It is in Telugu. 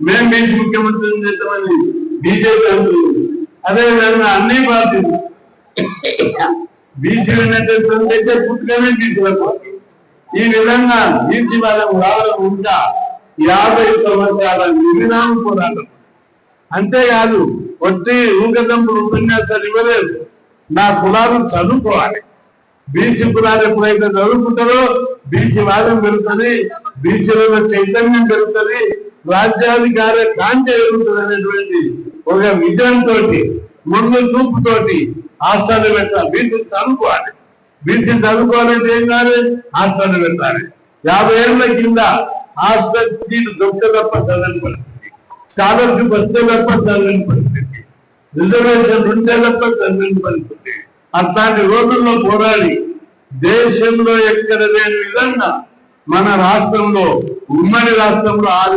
మేము బీసీ ముఖ్యమంత్రిని చేస్తామని బీజేపీ అంటుంది అదేవిధంగా అన్ని పార్టీలు బీసీ అయితే పుట్టుకనే బీసీలకు ఈ విధంగా బీసీ వాళ్ళకు రావడం ఉంటా యాభై సంవత్సరాల విధానం పోరాటం. అంతేకాదు ఒట్టి ఊకదంపులు ఉపన్యాసాలు ఇవ్వలేదు. నా కులాలు చదువుకోవాలి. బీసీ కులాలు ఎప్పుడైతే చదువుకుంటారో బీసీ వాదం పెరుగుతుంది బీసీలలో చైతన్యం పెరుగుతుంది రాజ్యాధికారి కాంతి పెరుగుతుంది అనేటువంటి ఒక విజయంతో ముందు చూపుతోటి ఆస్థానం పెట్టాలి. బీసీ చదువుకోవాలి. బీసీ చదువుకోవాలంటే ఏం కాదు ఆస్థానం పెట్టాలి. యాభై ఏళ్ళ కింద హాస్టల్ సీటు దొక్క తప్ప చదవని పరిస్థితి. స్కాలర్షిప్ వస్తే తప్ప చదవని పరిస్థితి. రిజర్వేషన్ ఉంటే తప్ప చదవని పరిస్థితి. అట్లాంటి రోజుల్లో పోరాడి దేశంలో ఎక్కడ లేని విధంగా మన రాష్ట్రంలో ఉమ్మడి రాష్ట్రంలో ఆరు